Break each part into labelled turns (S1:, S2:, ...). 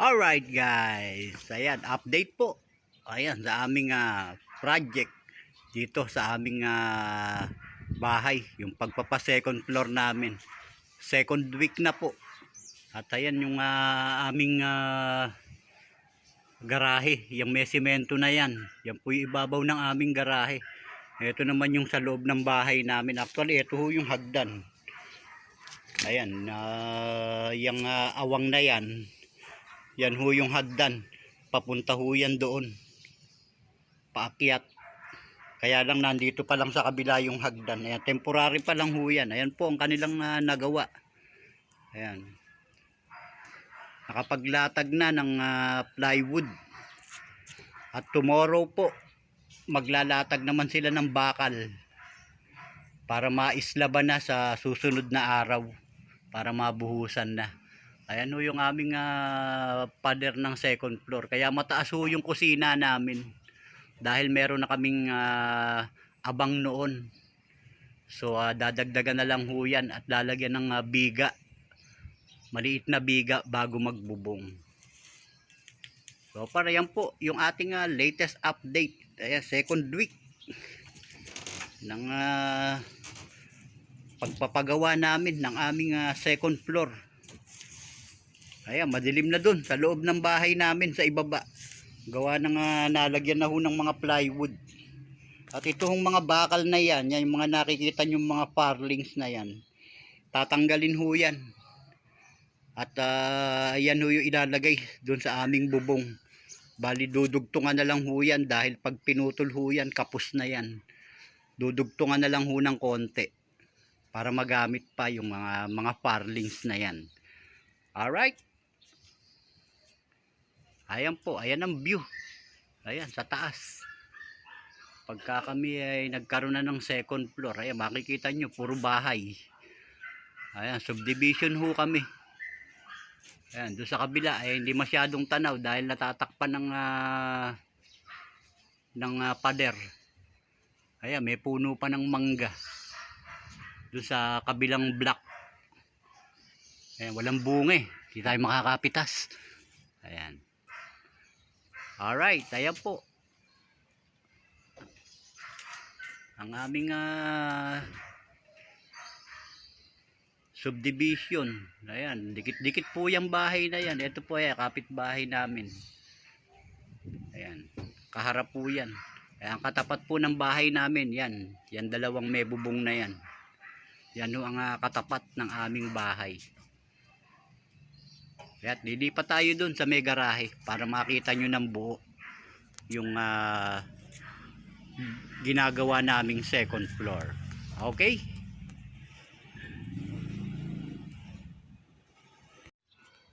S1: Alright guys, ayan, update po. Ayan, sa aming ah, project dito sa aming ah, bahay, yung pagpapa second floor namin. Second week na po. At ayan yung ah, aming ah, garahe, yung may semento na yan. Yan po yung ibabaw ng aming garahe. Ito naman yung sa loob ng bahay namin. Actually, ito ho yung hagdan. Ayan, ah, yung ah, awang na yan, yan ho yung hagdan. Papunta ho yan doon. Paakyat. Kaya lang nandito pa lang sa kabila yung hagdan. Ayan, temporary pa lang ho yan. Ayan po ang kanilang ah, nagawa. Ayan. Nakapaglatag na ng ah, plywood. At tomorrow po, maglalatag naman sila ng bakal para maislaban na sa susunod na araw para mabuhusan na. Ayan ho yung aming ah, pader ng second floor. Kaya mataas ho yung kusina namin. Dahil meron na kaming ah, abang noon. So ah, dadagdagan na lang ho yan at lalagyan ng ah, biga. Maliit na biga bago magbubong. So para yan po yung ating ah, latest update. Ayan, second week ng ah, pagpapagawa namin ng aming ah, second floor. Ayan, madilim na dun sa loob ng bahay namin sa ibaba. Gawa ng ah, nalagyan na ho ng mga plywood. At itong mga bakal na yan, yan yung mga nakikita yung mga parlings na yan. Tatanggalin ho yan. At ah, yan ho yung ilalagay dun sa aming bubong. Bali dudugtungan na lang ho yan dahil pag pinutol ho yan, kapos na yan. Dudugtungan na lang ho ng konti para magamit pa yung mga mga parlings na yan. Alright. Ayan po, ayan ang view. Ayan, sa taas. Pagka kami ay nagkaroon na ng second floor, ayan, makikita nyo, puro bahay. Ayan, subdivision ho kami. Ayan, doon sa kabila, ay hindi masyadong tanaw dahil natatakpan ng ah, ng ah, pader. Ayan, may puno pa ng mangga. Doon sa kabilang block. Ayan, walang bunga eh. Hindi tayo makakapitas. Ayan. Alright, ayan po. Ang aming ah, subdivision. Ayan, dikit-dikit po yung bahay na yan. Ito po ay kapitbahay namin. Ayan, kaharap po yan. Ayan, katapat po ng bahay namin, yan. Yan dalawang may bubong na yan. Yan ho ang ah, katapat ng aming bahay. Kaya lilipat tayo dun sa may garahe para makita nyo ng buo yung ah, ginagawa naming second floor. Okay?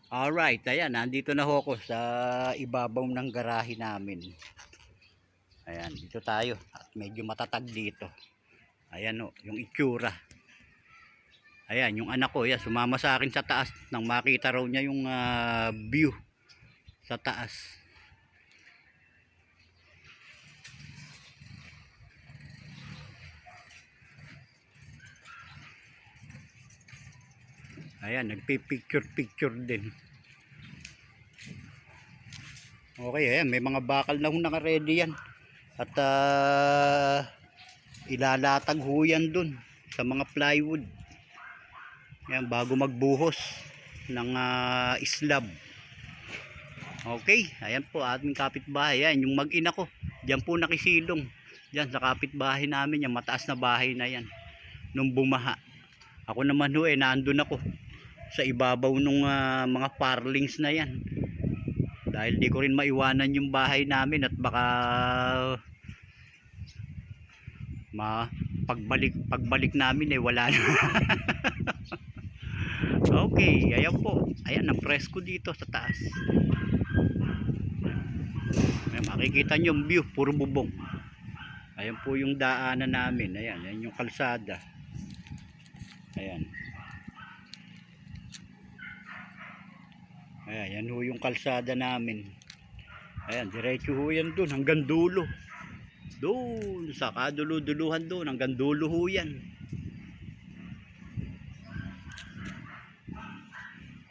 S1: Alright, ayan, nandito na ho ako sa ibabaw ng garahe namin. Ayan, dito tayo. At medyo matatag dito. Ayan o, yung itsura. Ayan, yung anak ko, yan, sumama sa akin sa taas nang makita raw niya yung ah, view sa taas. Ayan, nagpipicture-picture din. Okay, ayan, may mga bakal na ho naka-ready yan. At ah, ilalatag ho yan dun sa mga plywood. Yan, bago magbuhos ng ah, slab. Okay, ayan po ating kapitbahay. Yan, yung mag-ina ko. Diyan po nakisilong. Diyan sa kapitbahay namin, yung mataas na bahay na yan. Nung bumaha. Ako naman ho eh, naandun ako sa ibabaw nung ah, mga parlings na yan. Dahil di ko rin maiwanan yung bahay namin at baka ma pagbalik pagbalik namin eh wala na. Okay, ayan po. Ayan, ang presko dito sa taas. Ayan, makikita nyo yung view, puro bubong. Ayan po yung daanan namin. Ayan, ayan yung kalsada. Ayan. Ayan, yan ho yung kalsada namin. Ayan, diretso ho yan dun, hanggang dulo. Doon, sa kadulu-duluhan doon, hanggang dulo ho yan.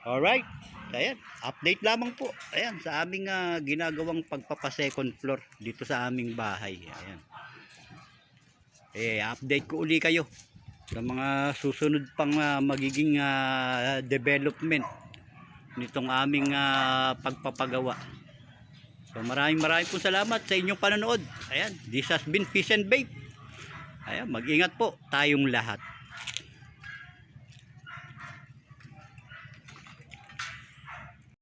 S1: Alright. ayan, update lamang po. Ayan, sa aming ah, ginagawang pagpapa-second floor dito sa aming bahay. Ayan. Eh, update ko uli kayo sa mga susunod pang ah, magiging ah, development nitong aming ah, pagpapagawa. So maraming maraming po salamat sa inyong panonood. Ayan, this has been Fish and Bait. Ayan, mag-ingat po tayong lahat.